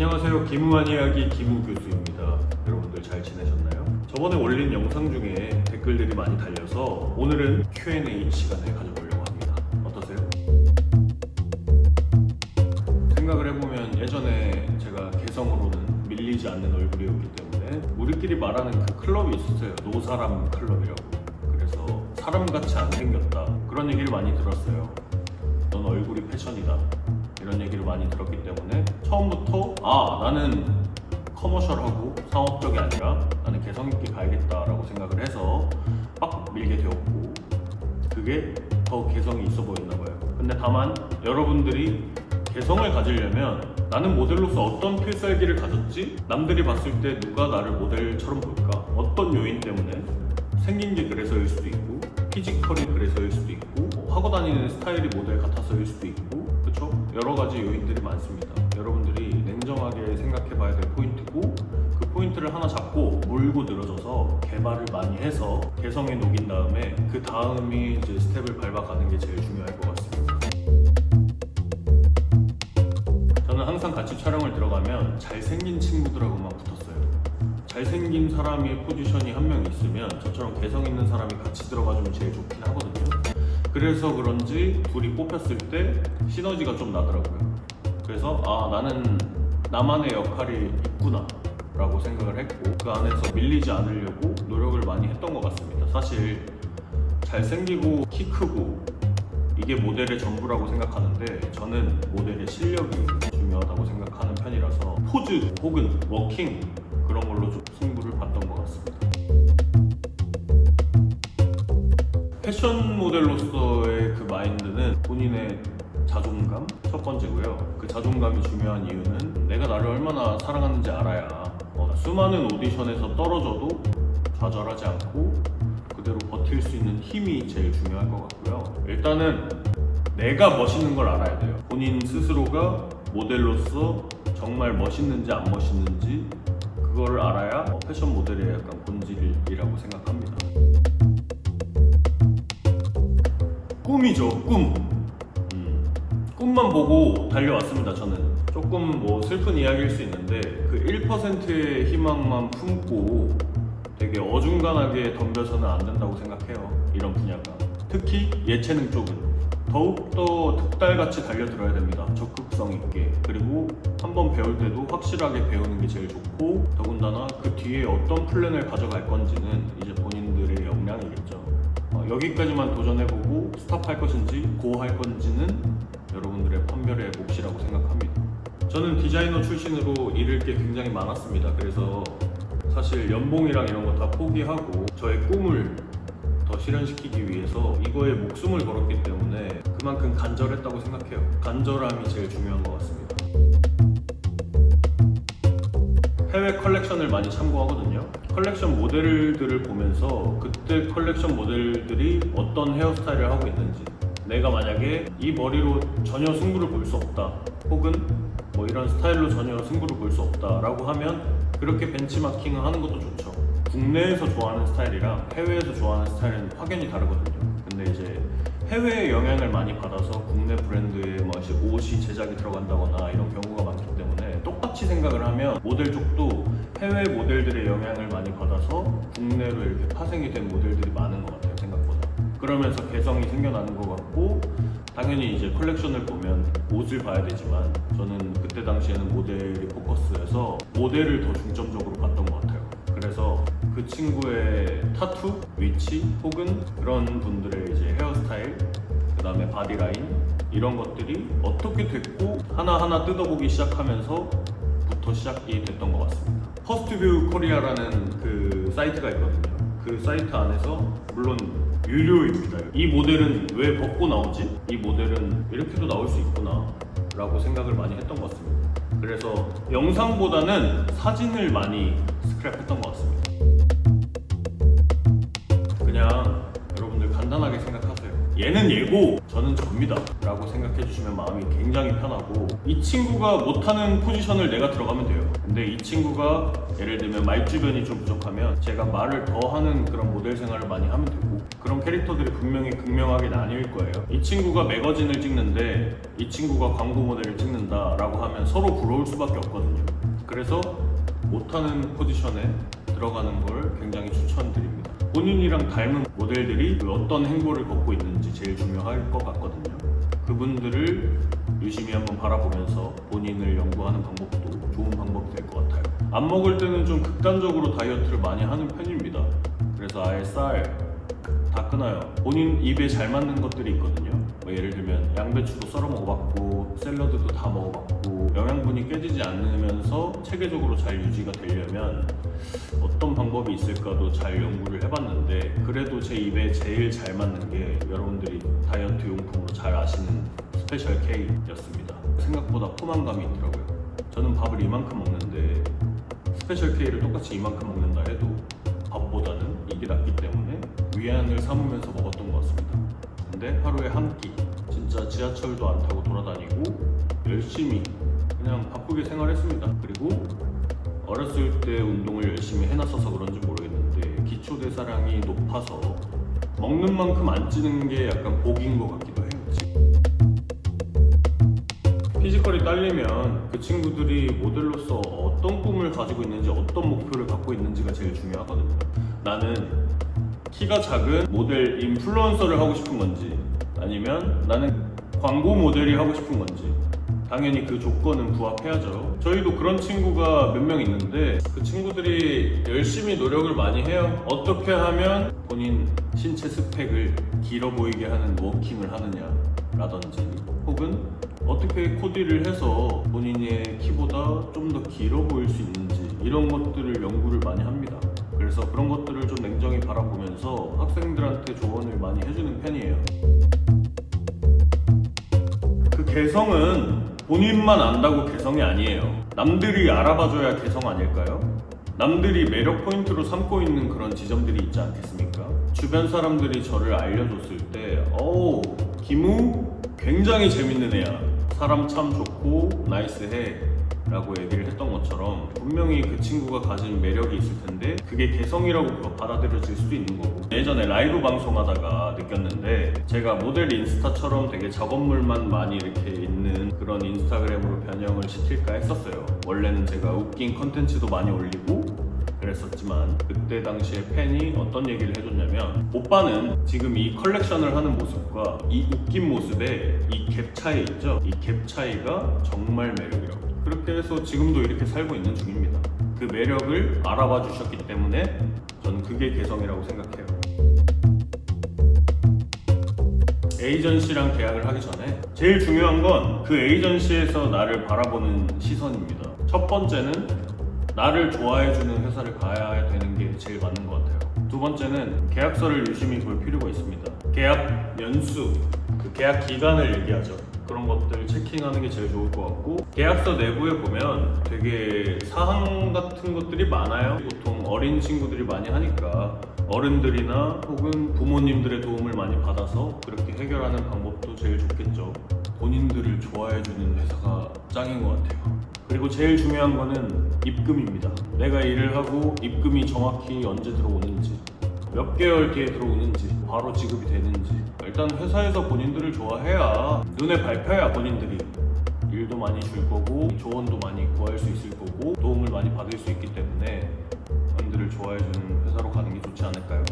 안녕하세요. 기무한 이야기 기무 교수입니다. 여러분들 잘 지내셨나요? 저번에 올린 영상 중에 댓글들이 많이 달려서 오늘은 Q&A 시간을 가져보려고 합니다. 어떠세요? 생각을 해보면 예전에 제가 개성으로는 밀리지 않는 얼굴이었기 때문에 우리끼리 말하는 그 클럽이 있었어요. 노사람 클럽이라고. 그래서 사람같이 안 생겼다. 그런 얘기를 많이 들었어요. 넌 얼굴이 패션이다. 이런 얘기를 많이 들었기 때문에 처음부터 아 나는 커머셜하고 상업적이 아니라 나는 개성 있게 가야겠다라고 생각을 해서 빡 밀게 되었고 그게 더 개성이 있어 보였나 봐요. 근데 다만 여러분들이 개성을 가지려면 나는 모델로서 어떤 필살기를 가졌지? 남들이 봤을 때 누가 나를 모델처럼 볼까? 어떤 요인 때문에 생긴 게 그래서일 수도 있고 피지컬이 그래서일 수도 있고 뭐 하고 다니는 스타일이 모델 같아서일 수도 있고? 여러 가지 요인들이 많습니다. 여러분들이 냉정하게 생각해 봐야 될 포인트고 그 포인트를 하나 잡고 몰고 늘어져서 개발을 많이 해서 개성에 녹인 다음에 그 다음이 이제 스텝을 밟아가는 게 제일 중요할 것 같습니다. 저는 항상 같이 촬영을 들어가면 잘생긴 친구들하고만 붙었어요. 잘생긴 사람이 포지션이 한 명 있으면 저처럼 개성 있는 사람이 같이 들어가주면 제일 좋긴 하거든요. 그래서 그런지 둘이 뽑혔을 때 시너지가 좀 나더라고요. 그래서 아 나는 나만의 역할이 있구나 라고 생각을 했고 그 안에서 밀리지 않으려고 노력을 많이 했던 것 같습니다. 사실 잘생기고 키 크고 이게 모델의 전부라고 생각하는데 저는 모델의 실력이 중요하다고 생각하는 편이라서 포즈 혹은 워킹 그런 걸로 좀 승부를 봤던 것 같습니다. 패션 모델로서의 그 마인드는 본인의 자존감 첫 번째고요. 그 자존감이 중요한 이유는 내가 나를 얼마나 사랑하는지 알아야 어, 수많은 오디션에서 떨어져도 좌절하지 않고 그대로 버틸 수 있는 힘이 제일 중요할 것 같고요. 일단은 내가 멋있는 걸 알아야 돼요. 본인 스스로가 모델로서 정말 멋있는지 안 멋있는지 그거를 알아야 어, 패션 모델의 약간 본질이라고 생각합니다. 꿈이죠, 꿈. 음, 꿈만 보고 달려왔습니다, 저는. 조금 뭐 슬픈 이야기일 수 있는데 그 1%의 희망만 품고 되게 어중간하게 덤벼서는 안 된다고 생각해요. 이런 분야가. 특히 예체능 쪽은. 더욱더 특달같이 달려들어야 됩니다. 적극성 있게. 그리고 한번 배울 때도 확실하게 배우는 게 제일 좋고, 더군다나 그 뒤에 어떤 플랜을 가져갈 건지는 여기까지만 도전해보고 스탑할 것인지 고할 건지는 여러분들의 판별의 몫이라고 생각합니다. 저는 디자이너 출신으로 잃을 게 굉장히 많았습니다. 그래서 사실 연봉이랑 이런 거 다 포기하고 저의 꿈을 더 실현시키기 위해서 이거에 목숨을 걸었기 때문에 그만큼 간절했다고 생각해요. 간절함이 제일 중요한 것 같습니다. 해외 컬렉션을 많이 참고하거든요. 컬렉션 모델들을 보면서 그때 컬렉션 모델들이 어떤 헤어스타일을 하고 있는지 내가 만약에 이 머리로 전혀 승부를 볼 수 없다 혹은 뭐 이런 스타일로 전혀 승부를 볼 수 없다라고 하면 그렇게 bench마킹을 하는 것도 좋죠. 국내에서 좋아하는 스타일이랑 해외에서 좋아하는 스타일은 확연히 다르거든요. 근데 이제 해외의 영향을 많이 받아서 국내 브랜드의 뭐 옷이 제작이 들어간다거나 이런 경우가 때문에 똑같이 생각을 하면 모델 쪽도 해외 모델들의 영향을 많이 받아서 국내로 이렇게 파생이 된 모델들이 많은 것 같아요 생각보다. 그러면서 개성이 생겨나는 것 같고 당연히 이제 컬렉션을 보면 옷을 봐야 되지만 저는 그때 당시에는 모델이 포커스여서 모델을 더 중점적으로 봤던 것 같아요. 그래서 그 친구의 타투, 위치 혹은 그런 분들의 이제 헤어스타일, 그 다음에 바디라인 이런 것들이 어떻게 됐고 하나하나 뜯어보기 시작하면서 부터 시작이 됐던 것 같습니다. 퍼스트뷰 코리아라는 그 사이트가 있거든요. 그 사이트 안에서 물론 유료입니다. 이 모델은 왜 벗고 나오지? 이 모델은 이렇게도 나올 수 있구나 라고 생각을 많이 했던 것 같습니다. 그래서 영상보다는 사진을 많이 스크랩했던 것 같습니다. 그냥 여러분들 간단하게 생각하세요. 얘는 얘고 저는 접니다 라고 생각해 주시면 마음이 굉장히 편하고 이 친구가 못하는 포지션을 내가 들어가면 돼요. 근데 이 친구가 예를 들면 말 주변이 좀 부족하면 제가 말을 더 하는 그런 모델 생활을 많이 하면 되고 그런 캐릭터들이 분명히 극명하게 나뉠 거예요. 이 친구가 매거진을 찍는데 이 친구가 광고 모델을 찍는다 라고 하면 서로 부러울 수밖에 없거든요. 그래서 못하는 포지션에 들어가는 걸 굉장히 추천드립니다. 본인이랑 닮은 모델들이 그 어떤 행보를 걷고 있는지 제일 중요할 것 같거든요. 그분들을 유심히 한번 바라보면서 본인을 연구하는 방법도 좋은 방법이 될 것 같아요. 안 먹을 때는 좀 극단적으로 다이어트를 많이 하는 편입니다. 그래서 아예 쌀, 다 끊어요. 본인 입에 잘 맞는 것들이 있거든요. 뭐 예를 들면 양배추도 썰어 먹어봤고 샐러드도 다 먹어봤고 영양분이 깨지지 않으면서 체계적으로 잘 유지가 되려면 어떤 방법이 있을까도 잘 연구를 해봤는데 그래도 제 입에 제일 잘 맞는 게 여러분들이 다이어트 용품으로 잘 아시는 스페셜 K였습니다. 생각보다 포만감이 있더라고요. 저는 밥을 이만큼 먹는데 스페셜 K를 똑같이 이만큼 먹는다 해도 밥보다는 이게 낫기 때문에 위안을 삼으면서 먹었던 것 같습니다. 근데 하루에 한 끼, 진짜 지하철도 안 타고 돌아다니고 열심히 그냥 바쁘게 생활했습니다. 그리고 어렸을 때 운동을 열심히 해놨어서 그런지 모르겠는데 기초 대사량이 높아서 먹는 만큼 안 찌는 게 약간 복인 것 같기도 해요. 피지컬이 딸리면 그 친구들이 모델로서 어떤 꿈을 가지고 있는지 어떤 목표를 갖고 있는지가 제일 중요하거든요. 나는 키가 작은 모델 인플루언서를 하고 싶은 건지 아니면 나는 광고 모델이 하고 싶은 건지 당연히 그 조건은 부합해야죠. 저희도 그런 친구가 몇 명 있는데 그 친구들이 열심히 노력을 많이 해요. 어떻게 하면 본인 신체 스펙을 길어 보이게 하는 워킹을 하느냐라든지 혹은 어떻게 코디를 해서 본인의 키보다 좀 더 길어 보일 수 있는지 이런 것들을 연구를 많이 합니다. 그래서 그런 것들을 좀 냉정히 바라보면서 학생들한테 조언을 많이 해주는 편이에요. 그 개성은 본인만 안다고 개성이 아니에요. 남들이 알아봐줘야 개성 아닐까요? 남들이 매력 포인트로 삼고 있는 그런 지점들이 있지 않겠습니까? 주변 사람들이 저를 알려줬을 때, 어우, 김우 굉장히 재밌는 애야. 사람 참 좋고 나이스해. 라고 얘기를 했던 것처럼 분명히 그 친구가 가진 매력이 있을 텐데 그게 개성이라고 받아들여질 수도 있는 거고. 예전에 라이브 방송하다가 느꼈는데 제가 모델 인스타처럼 되게 작업물만 많이 이렇게 있는 그런 인스타그램으로 변형을 시킬까 했었어요. 원래는 제가 웃긴 컨텐츠도 많이 올리고 그랬었지만 그때 당시에 팬이 어떤 얘기를 해줬냐면 오빠는 지금 이 컬렉션을 하는 모습과 이 웃긴 모습의 이갭 차이 있죠? 이 갭 차이가 정말 매력이라고 그렇게 해서 지금도 이렇게 살고 있는 중입니다 그 매력을 알아봐 주셨기 때문에 저는 그게 개성이라고 생각해요 에이전시랑 계약을 하기 전에 제일 중요한 건 그 에이전시에서 나를 바라보는 시선입니다. 첫 번째는 나를 좋아해주는 회사를 가야 되는 게 제일 맞는 것 같아요. 두 번째는 계약서를 유심히 볼 필요가 있습니다. 계약 연수, 그 계약 기간을 얘기하죠. 그런 것들 체킹하는 게 제일 좋을 것 같고 계약서 내부에 보면 되게 사항 같은 것들이 많아요. 보통 어린 친구들이 많이 하니까 어른들이나 혹은 부모님들의 도움을 많이 받아서 그렇게 해결하는 방법도 제일 좋겠죠. 본인들을 좋아해주는 회사가 짱인 것 같아요. 그리고 제일 중요한 거는 입금입니다. 내가 일을 하고 입금이 정확히 언제 들어오는지, 몇 개월 뒤에 들어오는지, 바로 지급이 되는지. 일단 회사에서 본인들을 좋아해야 눈에 밟혀야 본인들이 일도 많이 줄 거고 조언도 많이 구할 수 있을 거고 도움을 많이 받을 수 있기 때문에 본인들을 좋아해주는 회사로 가는 게 좋지 않을까요?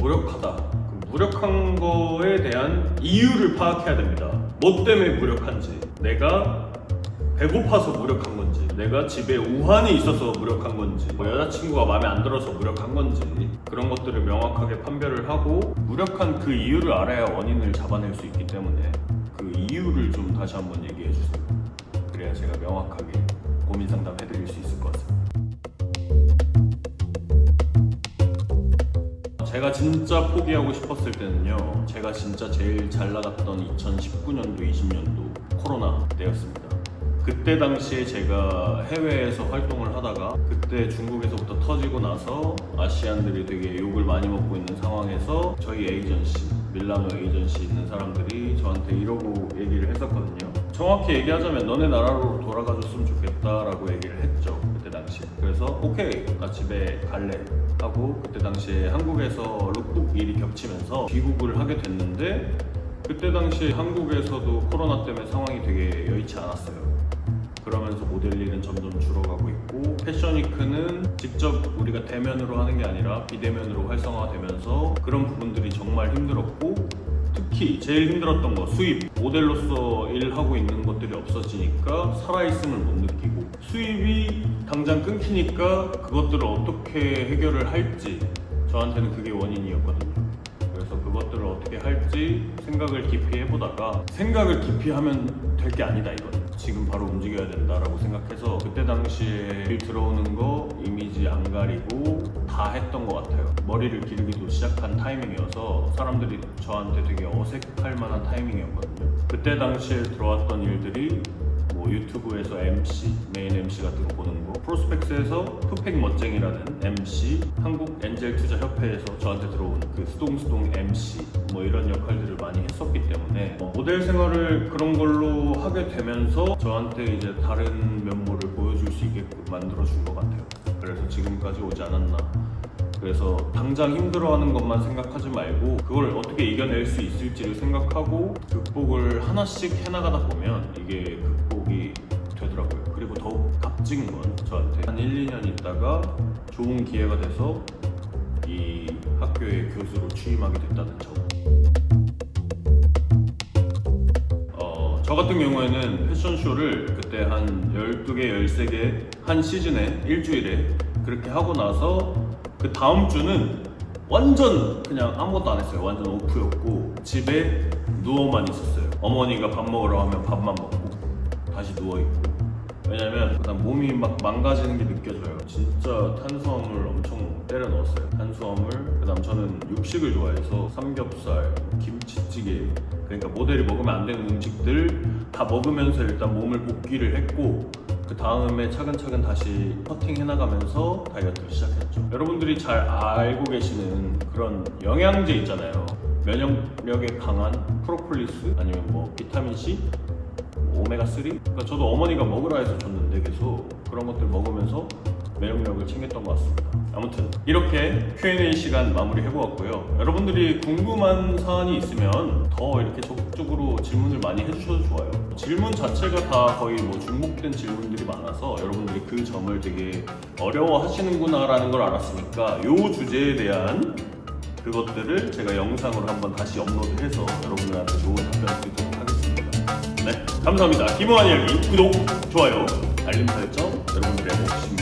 무력하다. 그 무력한 거에 대한 이유를 파악해야 됩니다. 뭐 때문에 무력한지, 내가 배고파서 무력한 건지, 내가 집에 우환이 있어서 무력한 건지, 뭐 여자친구가 마음에 안 들어서 무력한 건지, 그런 것들을 명확하게 판별을 하고, 무력한 그 이유를 알아야 원인을 잡아낼 수 있기 때문에, 그 이유를 좀 다시 한번 얘기해 주세요. 그래야 제가 명확하게 고민 상담 해 드릴 수 있을 것 같습니다. 제가 진짜 포기하고 싶었을 때는요. 제가 진짜 제일 잘 나갔던 2019년도, 20년도 코로나 때였습니다. 그때 당시에 제가 해외에서 활동을 하다가 그때 중국에서부터 터지고 나서 아시안들이 되게 욕을 많이 먹고 있는 상황에서 저희 에이전시 밀라노 에이전시 있는 사람들이 저한테 이러고 얘기를 했었거든요. 정확히 얘기하자면 너네 나라로 돌아가줬으면 좋겠다라고 얘기를 했죠. 그때 당시에. 그래서 오케이 나 집에 갈래 하고 그때 당시에 한국에서 룩북 일이 겹치면서 귀국을 하게 됐는데 그때 당시 한국에서도 코로나 때문에 상황이 되게 여의치 않았어요. 그러면서 모델 일은 점점 줄어가고 있고 패션위크는 직접 우리가 대면으로 하는 게 아니라 비대면으로 활성화되면서 그런 부분들이 정말 힘들었고 특히 제일 힘들었던 거 수입. 모델로서 일하고 있는 것들이 없어지니까 살아있음을 못 느끼고. 수입이 당장 끊기니까 그것들을 어떻게 해결을 할지 저한테는 그게 원인이었거든요. 그래서 그것들을 어떻게 할지 생각을 깊이 해보다가 생각을 깊이 하면 될 게 아니다 이거는 지금 바로 움직여야 된다라고 생각해서 그때 당시에 일 들어오는 거 이미지 안 가리고 다 했던 것 같아요. 머리를 기르기도 시작한 타이밍이어서 사람들이 저한테 되게 어색할 만한 타이밍이었거든요. 그때 당시에 들어왔던 일들이 뭐 유튜브에서 MC, 메인 MC 같은 거 보는 거 프로스펙스에서 푸펙 멋쟁이라는 MC 한국 엔젤 투자 협회에서 저한테 들어온 그 수동수동 MC 뭐 이런 역할들을 많이 어, 모델 생활을 그런 걸로 하게 되면서 저한테 이제 다른 면모를 보여줄 수 있게끔 만들어준 것 같아요 그래서 지금까지 오지 않았나 그래서 당장 힘들어하는 것만 생각하지 말고 그걸 어떻게 이겨낼 수 있을지를 생각하고 극복을 하나씩 해나가다 보면 이게 극복이 되더라고요. 그리고 더욱 값진 건 저한테 한 1, 2년 있다가 좋은 기회가 돼서 이 학교의 교수로 취임하게 됐다는 점. 저 같은 경우에는 패션쇼를 그때 한 12개, 13개 한 시즌에 일주일에 그렇게 하고 나서 그 다음 주는 완전 그냥 아무것도 안 했어요. 완전 오프였고 집에 누워만 있었어요. 어머니가 밥 먹으러 하면 밥만 먹고 다시 누워 있고. 왜냐면 그다음 몸이 막 망가지는 게 느껴져요. 진짜 탄수화물 엄청 때려 넣었어요. 탄수화물. 그 다음 저는 육식을 좋아해서 삼겹살, 김치찌개. 그러니까 모델이 먹으면 안 되는 음식들 다 먹으면서 일단 몸을 복귀를 했고 그 다음에 차근차근 다시 커팅 해나가면서 다이어트를 시작했죠. 여러분들이 잘 알고 계시는 그런 영양제 있잖아요. 면역력에 강한 프로폴리스 아니면 뭐 비타민 C, 뭐 오메가 3. 그러니까 저도 어머니가 먹으라 해서 줬는데 계속 그런 것들 먹으면서 면역력을 챙겼던 것 같습니다. 아무튼 이렇게 Q&A 시간 마무리 해보았고요. 여러분들이 궁금한 사안이 있으면 더 이렇게 적극적으로 질문을 많이 해주셔도 좋아요. 질문 자체가 다 거의 뭐 중복된 질문들이 많아서 여러분들이 그 점을 되게 어려워하시는구나라는 걸 알았으니까 이 주제에 대한 그것들을 제가 영상으로 한번 다시 업로드해서 여러분들한테 좋은 답변을 드리도록 하겠습니다. 네, 감사합니다. 김호환 이야기 구독, 좋아요, 알림 설정 여러분들의 몫입니다.